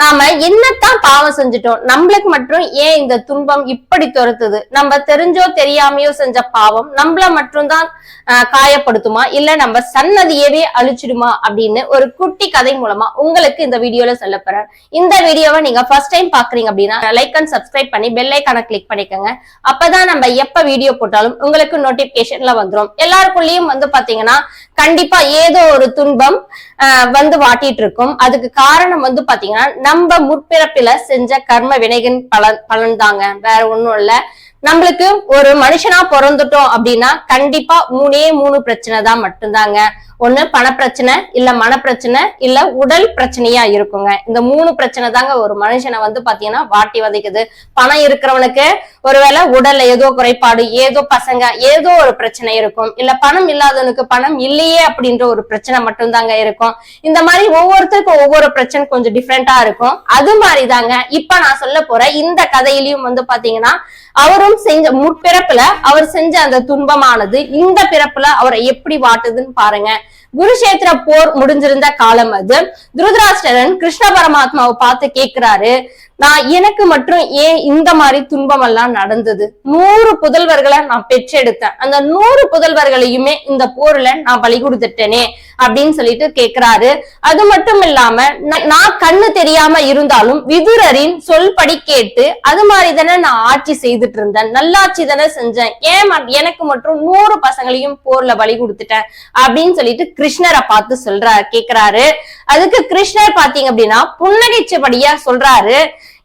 நாம என்னத்தான் பாவம் செஞ்சுட்டோம் நம்மளுக்கு மட்டும் ஏன் இந்த துன்பம் இப்படி துரத்துது? நம்ம தெரிஞ்சோ தெரியாமையோ செஞ்ச பாவம் நம்மள மட்டும்தான் காயப்படுத்துமா? இல்ல நம்ம சன்னதியவே அழிச்சிடுமா? அப்படின்னு ஒரு குட்டி கதை மூலமா உங்களுக்கு இந்த வீடியோல சொல்ல போறேன். இந்த வீடியோவை நீங்க ஃபர்ஸ்ட் டைம் பாக்குறீங்க அப்படின்னா லைக் அண்ட் சப்ஸ்கிரைப் பண்ணி பெல் ஐக்கான கிளிக் பண்ணிக்கோங்க. அப்பதான் நம்ம எப்ப வீடியோ போட்டாலும் உங்களுக்கு நோட்டிபிகேஷன்ல வந்துரும். எல்லாருக்குள்ளயும் வந்து பாத்தீங்கன்னா கண்டிப்பா ஏதோ ஒரு துன்பம் வந்து வாட்டிட்டு இருக்கும். அதுக்கு காரணம் வந்து பாத்தீங்கன்னா நம்ம முற்பிறப்பில செஞ்ச கர்ம வினைகின் பலன் பலன் தாங்க வேற ஒண்ணும் இல்ல. நம்மளுக்கு ஒரு மனுஷனா பிறந்துட்டோம் அப்படின்னா கண்டிப்பா மூணே மூணு பிரச்சனை தான் மட்டும்தாங்க. ஒண்ணு பணப்பிரச்சனை இல்ல மனப்பிரச்சனை இல்ல உடல் பிரச்சனையா இருக்குங்க. இந்த மூணு பிரச்சனை தாங்க ஒரு மனுஷனை வந்து பாத்தீங்கன்னா வாட்டி வதைக்குது. பணம் இருக்கிறவனுக்கு ஒருவேளை உடல்ல ஏதோ குறைபாடு ஏதோ பசங்க ஏதோ ஒரு பிரச்சனை இருக்கும். இல்ல பணம் இல்லாதவனுக்கு பணம் இல்லையே அப்படின்ற ஒரு பிரச்சனை மட்டும்தாங்க இருக்கும். இந்த மாதிரி ஒவ்வொருத்தருக்கும் ஒவ்வொரு பிரச்சனை கொஞ்சம் டிஃப்ரெண்டா இருக்கும். அது மாதிரி தாங்க இப்ப நான் சொல்ல போற இந்த கதையிலயும் வந்து பாத்தீங்கன்னா அவரும் செஞ்ச முற்பிறப்புல அவர் செஞ்ச அந்த துன்பமானது இந்த பிறப்புல அவரை எப்படி வாட்டுதுன்னு பாருங்க. குருஷேத்திர போர் முடிஞ்சிருந்த காலம் அது. துருதராஷ்டரன் கிருஷ்ண பரமாத்மாவை பார்த்து கேட்கிறாரு. நான் எனக்கு மட்டும் ஏன் இந்த மாதிரி துன்பம் எல்லாம் நடந்தது? நூறு புதல்வர்களை நான் பெற்றெடுத்தேன். அந்த நூறு புதல்வர்களையுமே இந்த போர்ல நான் பலி கொடுத்துட்டேனே அப்படின்னு சொல்லிட்டு கேக்குறாரு. அது மட்டும் இல்லாம நான் கண்ணு தெரியாம இருந்தாலும் விதுரரின் சொல்படி கேட்டு அது மாதிரி தானே நான் ஆட்சி செய்துட்டு இருந்தேன் நல்லாட்சி தானே செஞ்சேன். ஏன் எனக்கு மட்டும் நூறு பசங்களையும் போர்ல பலி கொடுத்துட்டேன் அப்படின்னு சொல்லிட்டு கிருஷ்ணரை பார்த்து சொல்றாரு கேக்குறாரு. அதுக்கு கிருஷ்ணர் பாத்தீங்க அப்படின்னா புன்னகைச்சபடியா சொல்றாரு.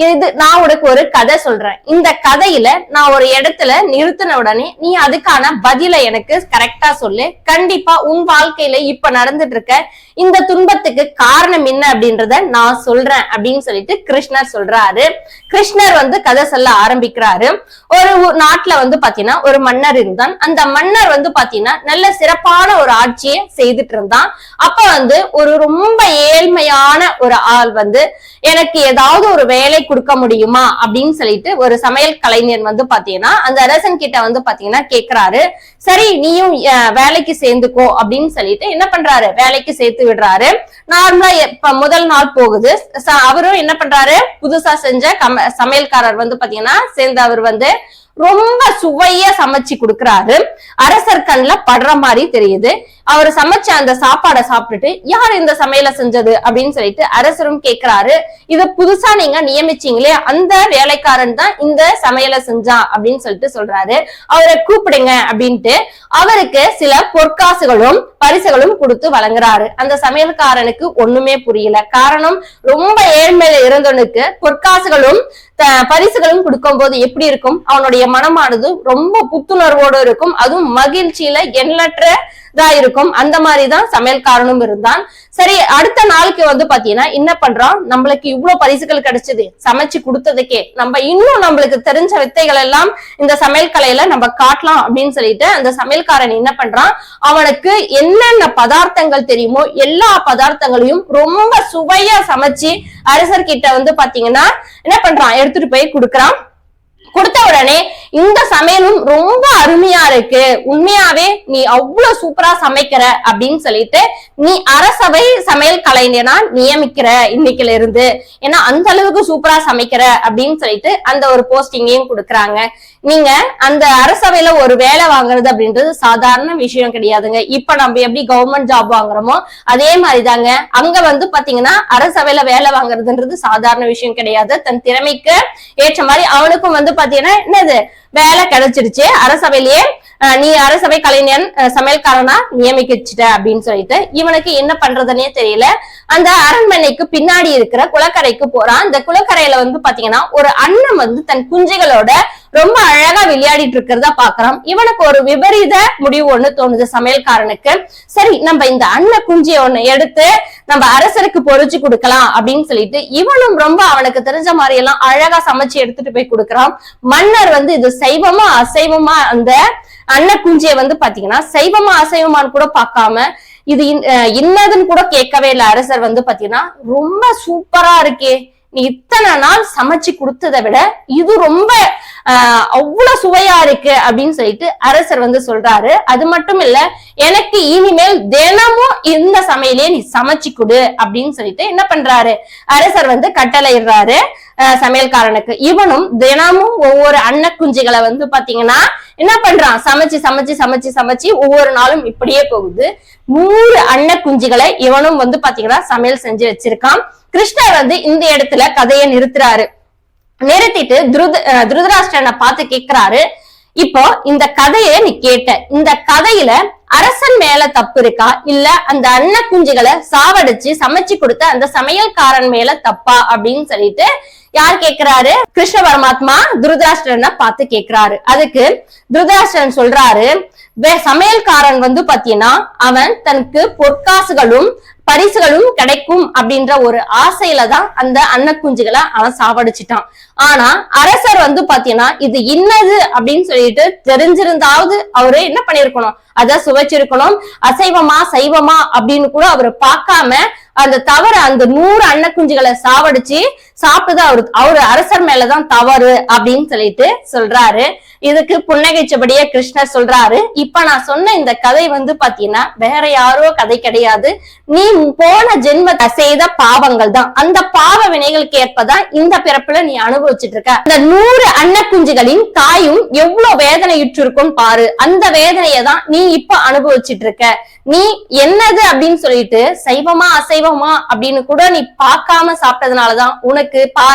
இது நான் உனக்கு ஒரு கதை சொல்றேன். இந்த கதையில நான் ஒரு இடத்துல நிறுத்தின உடனே நீ அதுக்கான பதில எனக்கு கரெக்டா சொல்லு. கண்டிப்பா உன் வாழ்க்கையில இப்ப நடந்துட்டு இருக்க இந்த துன்பத்துக்கு காரணம் என்ன அப்படின்றத நான் சொல்றேன் அப்படின்னு சொல்லிட்டு கிருஷ்ணர் சொல்றாரு. கிருஷ்ணர் வந்து கதை சொல்ல ஆரம்பிக்கிறாரு. ஒரு நாட்டுல வந்து பாத்தீங்கன்னா ஒரு மன்னர் இருந்தான். அந்த மன்னர் வந்து பாத்தீங்கன்னா நல்ல சிறப்பான ஒரு ஆட்சியை செய்துட்டு இருந்தான் அப்ப வந்து ஒரு ரொம்ப ஏழ்மையான ஒரு ஆள் வந்து எனக்கு ஏதாவது ஒரு வேலை கொடுக்க முடியுமா அப்படின்னு சொல்லிட்டு ஒரு சமையல் கலைஞர் வந்து பாத்தீங்கன்னா அந்த அரசன் கிட்ட வந்து பாத்தீங்கன்னா கேக்குறாரு. சரி நீயும் வேலைக்கு சேர்ந்துக்கோ அப்படின்னு சொல்லிட்டு என்ன பண்றாரு? வேலைக்கு சேர்த்து விடுறாரு. நார்மலா இப்ப முதல் நாள் போகுது. அவரும் என்ன பண்றாரு? புதுசா செஞ்ச கம சமையல்காரர் வந்து பாத்தீங்கன்னா சேர்ந்து அவர் வந்து ரொம்ப சுவையா சமைச்சு கொடுக்கறாரு. அரசர் கண்ணுல படுற மாதிரி தெரியுது. அவர் சமைச்ச அந்த சாப்பாடை சாப்பிட்டுட்டு யார் இந்த சமையலை செஞ்சது? அப்படின்னு சொல்லிட்டு அரசரும் கேக்குறாரு. இத புதுசா நீங்க நியமிச்சீங்களே அந்த வேலைக்காரன் தான் இந்த சமையலை செஞ்சான் அப்படின்னு சொல்லிட்டு சொல்றாரு. அவரை கூப்பிடுங்க அப்படின்ட்டு அவருக்கு சில பொற்காசுகளும் பரிசுகளும் கொடுத்து வழங்குறாரு. அந்த சமையல்காரனுக்கு ஒண்ணுமே புரியல. காரணம் ரொம்ப ஏழ்மையில இருந்தவனுக்கு பொற்காசுகளும் பரிசுகளும் கொடுக்கும் போது எப்படி இருக்கும்? அவனுடைய மனமானது ரொம்ப புத்துணர்வோடு இருக்கும். அதுவும் மகிழ்ச்சியில எண்ணற்றதா இருக்கும். அந்த மாதிரிதான் சமையல்காரனும் இருந்தான். சரி அடுத்த நாளுக்கு வந்து பாத்தீங்கன்னா என்ன பண்றான்? நம்மளுக்கு இவ்வளவு பரிசுகள் கிடைச்சது. சமைச்சு கொடுத்ததுக்கே நம்ம இன்னும் நம்மளுக்கு தெரிஞ்ச வித்தைகள் எல்லாம் இந்த சமையல் கலையில நம்ம காட்டலாம் அப்படின்னு சொல்லிட்டு அந்த சமையல்காரன் என்ன பண்றான்? அவனுக்கு என்னென்ன பதார்த்தங்கள் தெரியுமோ எல்லா பதார்த்தங்களையும் ரொம்ப சுவையா சமைச்சு அரசர்கிட்ட வந்து பாத்தீங்கன்னா என்ன பண்றான்? எடுத்துட்டு போய் கொடுக்கறான். கொடுத்த உடனே இந்த சமையலும் ரொம்ப அருமையா இருக்கு. உண்மையாவே நீ அவ்வளவு சூப்பரா சமைக்கிற அப்படின்னு சொல்லிட்டு நீ அரசவை சமையல் கலைஞனா நியமிக்கிற இன்னைக்குல இருந்து ஏன்னா அந்த அளவுக்கு சூப்பரா சமைக்கிற அப்படின்னு சொல்லிட்டு அந்த ஒரு போஸ்டிங்கையும் கொடுக்குறாங்க. நீங்க அந்த அரசவையில ஒரு வேலை வாங்குறது அப்படின்றது சாதாரண விஷயம் கிடையாதுங்க. இப்ப நம்ம எப்படி கவர்மெண்ட் ஜாப் வாங்குறோமோ அதே மாதிரிதாங்க. அங்க வந்து பாத்தீங்கன்னா அரசவையில வேலை வாங்குறதுன்றது சாதாரண விஷயம் கிடையாது. தன் திறமைக்கு ஏற்ற மாதிரி அவனுக்கும் வந்து பாத்தீங்கன்னா என்னது? வேலை கிடைச்சிருச்சு. அரசவையிலேயே நீ அரசவை கலைஞன் சமையல்காரனா நியமிக்கிச்சிட்ட அப்படின்னு சொல்லிட்டு இவனுக்கு என்ன பண்றதுன்னே தெரியல. அந்த அரண்மனைக்கு பின்னாடி இருக்கிற குளக்கரைக்கு போறான். அந்த குளக்கரையில வந்து பாத்தீங்கன்னா ஒரு அண்ணன் வந்து தன் குஞ்சுகளோட ரொம்ப அழகா விளையாடிட்டு இருக்கிறத பாக்குறான். இவனுக்கு ஒரு விபரீத முடிவு ஒண்ணு தோணுது சமையல்காரனுக்கு. சரி நம்ம இந்த அண்ணன் குஞ்சிய ஒண்ணு எடுத்து நம்ம அரசருக்கு பொறிச்சு கொடுக்கலாம் அப்படின்னு சொல்லிட்டு இவனும் ரொம்ப அவனுக்கு தெரிஞ்ச மாதிரி எல்லாம் அழகா சமைச்சு எடுத்துட்டு போய் கொடுக்கறான். மன்னர் வந்து இது சைவமா அசைவமா அந்த அன்ன குஞ்சிய வந்து பாத்தீங்கன்னா சைவமா அசைவமான்னு கூட பார்க்காம இது இன்- இன்னதுன்னு கூட கேட்கவே இல்லை அரசர் வந்து பாத்தீங்கன்னா ரொம்ப சூப்பரா இருக்கே. நீ இத்தனை நாள் சமைச்சு கொடுத்ததை விட இது ரொம்ப அவ்வளவு சுவையா இருக்கு அப்படின்னு சொல்லிட்டு அரசர் வந்து சொல்றாரு. அது மட்டும் இல்ல எனக்கு இனிமேல் தினமும் இந்த சமையலே நீ சமைச்சு கொடு அப்படின்னு சொல்லிட்டு என்ன பண்றாரு? அரசர் வந்து கட்டளையிடுறாரு. ஆஹ் சமையல்காரனுக்கு. இவனும் தினமும் ஒவ்வொரு அன்னக்குஞ்சுகளை வந்து பாத்தீங்கன்னா என்ன பண்றான்? சமைச்சு சமைச்சு சமைச்சு சமைச்சு ஒவ்வொரு நாளும் இப்படியே போகுது. நூறு அன்னக்குஞ்சுகளை இவனும் வந்து பாத்தீங்கன்னா சமையல் செஞ்சு வச்சிருக்கான். கிருஷ்ணர் வந்து இந்த இடத்துல கதையை நிறுத்துறாரு. நிறுத்திட்டு துருத துருதராஷ்டிரனை பார்த்து கேக்குறாரு. இப்போ இந்த கதையை நீ கேட்ட. இந்த கதையில அரசன் மேல தப்பு இருக்கா? இல்ல அந்த அன்ன குஞ்சுகளை சாவடிச்சு சமைச்சு கொடுத்த அந்த சமையல்காரன் மேல தப்பா? அப்படின்னு சொல்லிட்டு யார் கேக்குறாரு? கிருஷ்ண பரமாத்மா துருதராஷ்டிரனை பார்த்து கேக்குறாரு. அதுக்கு துருதராஷ்டிரன் சொல்றாரு வே- சமையல்காரன் வந்து பாத்தீங்கன்னா அவன் தனக்கு பொற்காசுகளும் பரிசுகளும் கிடைக்கும் அப்படின்ற ஒரு ஆசையில தான் அந்த அன்னக்குஞ்சுகளை அவன் சாவடிச்சிட்டான். ஆனா அரசர் வந்து பாத்தீங்கன்னா இது இன்னது அப்படின்னு சொல்லிட்டு தெரிஞ்சிருந்தாவது அவரு என்ன பண்ணிருக்கணும்? அத சுவைச்சிருக்கணும். அசைவமா சைவமா அப்படின்னு கூட அவரு பார்க்காம அந்த தவறு அந்த நூறு அன்னக்குஞ்சுகளை சாவடிச்சு சாப்பிட்டது அவரு அவரு அரசர் மேலதான் தவறு அப்படின்னு சொல்லிட்டு சொல்றாரு. இதுக்கு புன்னகைச்சபடியே கிருஷ்ணர் சொல்றாரு. இப்ப நான் சொன்ன இந்த கதை வந்து பாத்தீங்கன்னா வேற யாரோ கதை கிடையாது. நீ போன ஜென்ம செய்த பாவங்கள் தான். அந்த பாவ வினைகளுக்கு ஏற்பதான் இந்த பிறப்புல நீ அனுபவிச்சுட்டு இருக்க. அந்த நூறு அன்னக்குஞ்சுகளின் தாயும் எவ்வளவு வேதனையுற்றிருக்கும் பாரு. அந்த வேதனையை தான் நீ இப்ப அனுபவிச்சுட்டு இருக்க. நீ என்னது அப்படின்னு சொல்லிட்டு சைவமா அசைவமா அப்படின்னு கூட நீ பார்க்காம சாப்பிட்டதுனாலதான் உனக்கு பா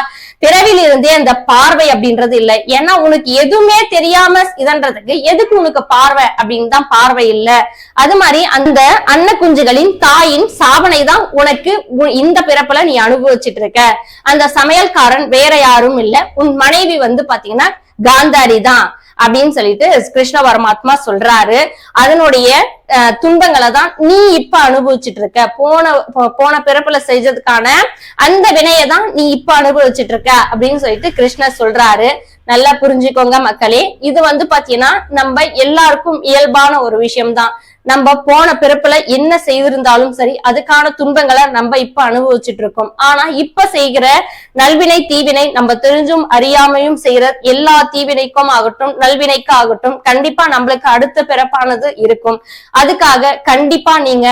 பிறவில இருந்தே அந்த பார்வை அப்படின்றது இல்லை. ஏன்னா உனக்கு எதுவுமே தெரியாம இதன்றதுக்கு எதுக்கு உனக்கு பார்வை அப்படின்னு தான் பார்வை இல்லை. அது மாதிரி அந்த அன்ன குஞ்சுகளின் தாயின் சாவனை தான் உனக்கு இந்த பிறப்புல நீ அனுபவிச்சுட்டு இருக்க. அந்த சமையல்காரன் வேற யாரும் இல்ல. உன் மனைவி வந்து பாத்தீங்கன்னா காந்தாரி தான். அப்படின்னு சொல்லிட்டு கிருஷ்ண பரமாத்மா சொல்றாரு. அதனுடைய அஹ், துன்பங்களை தான் நீ இப்ப அனுபவிச்சுட்டு இருக்க போன போன பிறப்புல செஞ்சதுக்கான அந்த வினையை தான் நீ இப்ப அனுபவிச்சுட்டு இருக்க அப்படின்னு சொல்லிட்டு கிருஷ்ணர் சொல்றாரு. நல்லா புரிஞ்சுக்கோங்க மக்களே. இது வந்து பாத்தீங்கன்னா நம்ம எல்லாருக்கும் இயல்பான ஒரு விஷயம்தான். நம்ம போன பிறப்புல என்ன செய்திருந்தாலும் சரி அதுக்கான துன்பங்களை நம்ம இப்ப அனுபவிச்சுட்டு இருக்கோம் ஆனா இப்ப செய்கிற நல்வினை தீவினை நம்ம தெரிஞ்சும் அறியாமையும் செய்யற எல்லா தீவினைக்கும் ஆகட்டும் நல்வினைக்கு ஆகட்டும் கண்டிப்பா நம்மளுக்கு அடுத்த பிறப்பானது இருக்கும். அதுக்காக கண்டிப்பா நீங்க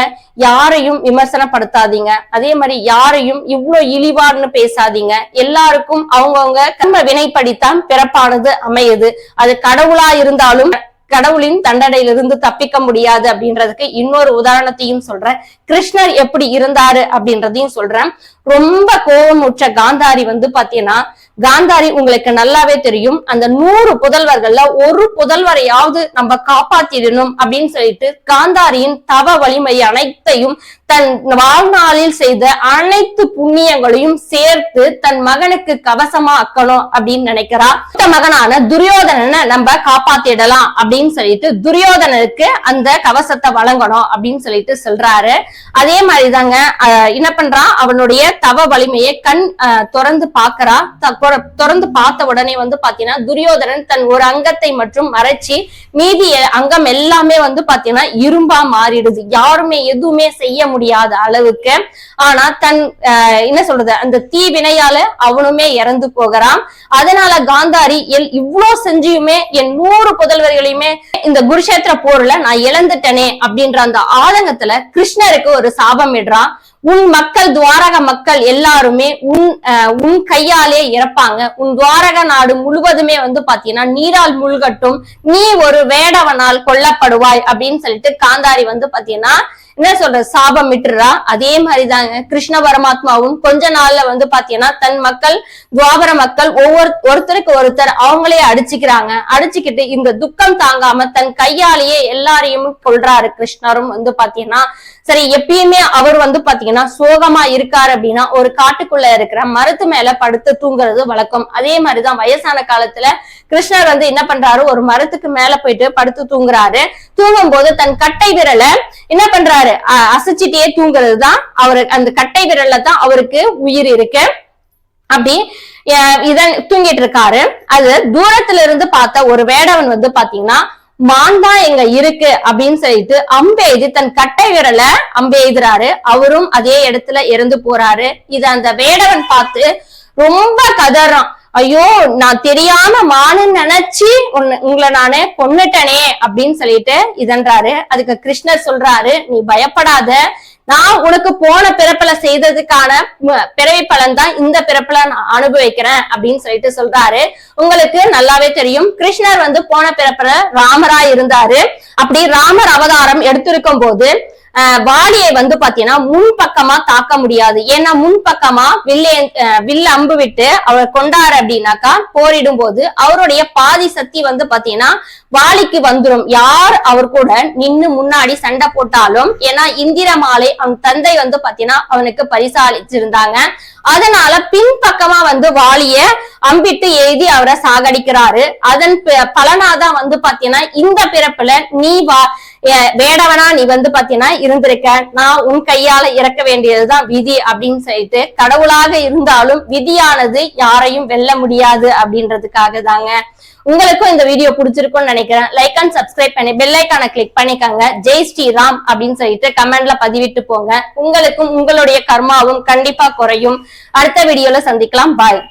யாரையும் விமர்சனப்படுத்தாதீங்க. அதே மாதிரி யாரையும் இவ்வளவு இழிவான்னு பேசாதீங்க. எல்லாருக்கும் அவங்கவுங்க கர்ம வினைப்படித்தான் பிறப்பானது அமையுது. அது கடவுளா இருந்தாலும் கடவுளின் தண்டனையிலிருந்து தப்பிக்க முடியாது அப்படின்றதுக்கு இன்னொரு உதாரணத்தையும் சொல்றேன். கிருஷ்ணர் எப்படி இருந்தாரு அப்படின்றதையும் சொல்றேன். ரொம்ப கோபமுற்ற காந்தாரி வந்து பாத்தீங்கன்னா காந்தாரி உங்களுக்கு நல்லாவே தெரியும். அந்த நூறு புதல்வர்கள்ல ஒரு புதல்வரையாவது நம்ம காப்பாத்திடணும் அப்படின்னு சொல்லிட்டு காந்தாரியின் தவ வலிமை அனைத்தையும் தன் வாழ்நாளில் செய்த அனைத்து புண்ணியங்களையும் சேர்த்து தன் மகனுக்கு கவசமா ஆக்கணும் அப்படின்னு நினைக்கிறா. மூத்த மகனான துரியோதனனை நம்ம காப்பாத்திடலாம் அப்படின்னு சொல்லிட்டு துரியோதனனுக்கு அந்த கவசத்தை வழங்கணும் அப்படின்னு சொல்லிட்டு சொல்றாரு. அதே மாதிரிதாங்க அஹ், என்ன பண்றான் அவனுடைய தவ வலிமையை கண் அஹ், திறந்து பாக்குறா த- திறந்து பார்த்த உடனே வந்து பாத்தீங்கன்னா துரியோதனன் தன் ஒரு அங்கத்தை மற்றும் மறைச்சி மீதி அங்கம் எல்லாமே வந்து பாத்தீங்கன்னா இரும்பா மாறிடுது. யாருமே எதுவுமே செய்ய முடியாத அளவுக்கு. ஆனா தன் அஹ், என்ன சொல்றது அந்த தீ வினையால அவனுமே இறந்து போகிறான். அதனால காந்தாரி எல் இவ்ளோ செஞ்சியுமே என் நூறு புதல்வர்களையுமே இந்த குருஷேத்திர போர்ல நான் இழந்துட்டேனே அப்படின்ற அந்த ஆதங்கத்துல கிருஷ்ணருக்கு ஒரு சாபம் இடுறான். உன் மக்கள் துவாரக மக்கள் எல்லாருமே உன் அஹ், உன் கையாலே இறப்பாங்க. உன் துவாரக நாடு முழுவதுமே வந்து பாத்தீங்கன்னா நீரால் முழுகட்டும். நீ ஒரு வேடவனால் கொல்லப்படுவாய் அப்படின்னு சொல்லிட்டு காந்தாரி வந்து பாத்தீங்கன்னா என்ன சொல்ற சாபம் விட்டுறா. அதே மாதிரிதாங்க கிருஷ்ண பரமாத்மாவும் கொஞ்ச நாள்ல வந்து பாத்தீங்கன்னா தன் மக்கள் துவாபர மக்கள் ஒவ்வொரு ஒருத்தருக்கு ஒருத்தர் அவங்களே அடிச்சுக்கிறாங்க. அடிச்சுக்கிட்டு இந்த துக்கம் தாங்காம தன் கையாலேயே எல்லாரையும் கொல்றாரு கிருஷ்ணரும் வந்து பாத்தீங்கன்னா சரி எப்பயுமே அவர் வந்து பாத்தீங்கன்னா சோகமா இருக்காரு அப்படின்னா ஒரு காட்டுக்குள்ள இருக்கிற மரத்து மேல படுத்து தூங்குறது வழக்கம். அதே மாதிரிதான் வயசான காலத்துல கிருஷ்ணர் வந்து என்ன பண்றாரு? ஒரு மரத்துக்கு மேல போயிட்டு படுத்து தூங்குறாரு. தூங்கும் போது தன் கட்டை விரலை என்ன பண்றாரு? அசைச்சிட்டே தூங்குறது தான் அவரு அந்த கட்டை விரல்ல தான் அவருக்கு உயிர் இருக்கு. அப்படி அஹ் இதன் தூங்கிட்டு இருக்காரு. அது தூரத்துல இருந்து பார்த்த ஒரு வேடவன் வந்து பாத்தீங்கன்னா மான் தான் எங்க இருக்கு அப்படின்னு சொல்லிட்டு அம்பு தன் கட்டை விரல அம்பெய்துறாரு அவரும் அதே இடத்துல இறந்து போறாரு. இத அந்த வேடவன் பார்த்து ரொம்ப கதறான். ஐயோ நான் தெரியாம மானுன்னு நினைச்சு உன்னை- உங்களை நானு கொன்னுட்டனே அப்படின்னு சொல்லிட்டு இதன்றாரு. அதுக்கு கிருஷ்ணர் சொல்றாரு நீ பயப்படாத. நான் உனக்கு போன பிறப்புல செய்ததுக்கான பிறவி பலன் தான் இந்த பிறப்புல நான் அனுபவிக்கிறேன் அப்படின்னு சொல்லிட்டு சொல்றாரு. உங்களுக்கு நல்லாவே தெரியும். கிருஷ்ணர் வந்து போன பிறப்புல ராமரா இருந்தாரு. அப்படி ராமர் அவதாரம் எடுத்திருக்கும் போது வாலியை வந்து பாத்தீங்கன்னா முன்பக்கமா தாக்க முடியாது. ஏன்னா முன்பக்கமா வில்லே அஹ், வில் அம்பு விட்டு அவர் கொண்டாரு அப்படின்னாக்கா போரிடும் போது அவருடைய பாதி சக்தி வந்து பாத்தீங்கன்னா வாலிக்கு வந்துரும். யார் அவர் கூட நின்னு முன்னாடி சண்டை போட்டாலும் ஏன்னா இந்திர மாலை அவன் தந்தை வந்து பாத்தீங்கன்னா அவனுக்கு பரிசாலிச்சிருந்தாங்க. அதனால பின்பக்கமா வந்து வாலிய அம்பிட்டு எழுதி அவரை சாகடிக்கிறாரு. அதன் பலனாதான் வந்து பாத்தீங்கன்னா இந்த பிறப்புல நீ வா வேடவனா நீ வந்து பாத்தீங்கன்னா இருந்திருக்க. நான் உன் கையால இறக்க வேண்டியதுதான் விதி அப்படின்னு சொல்லிட்டு கடவுளாக இருந்தாலும் விதியானது யாரையும் வெல்ல முடியாது அப்படின்றதுக்காக தாங்க. உங்களுக்கும் இந்த வீடியோ பிடிச்சிருக்கும்னு நினைக்கிறேன். லைக் அண்ட் சப்ஸ்கிரைப் பண்ணி பெல் ஐக்கான கிளிக் பண்ணிக்கோங்க. ஜெய் ஸ்ரீராம் அப்படின்னு சொல்லிட்டு கமெண்ட்ல பதிவிட்டு போங்க. உங்களுக்கும் உங்களுடைய கர்மாவும் கண்டிப்பா குறையும். அடுத்த வீடியோல சந்திக்கலாம். பாய்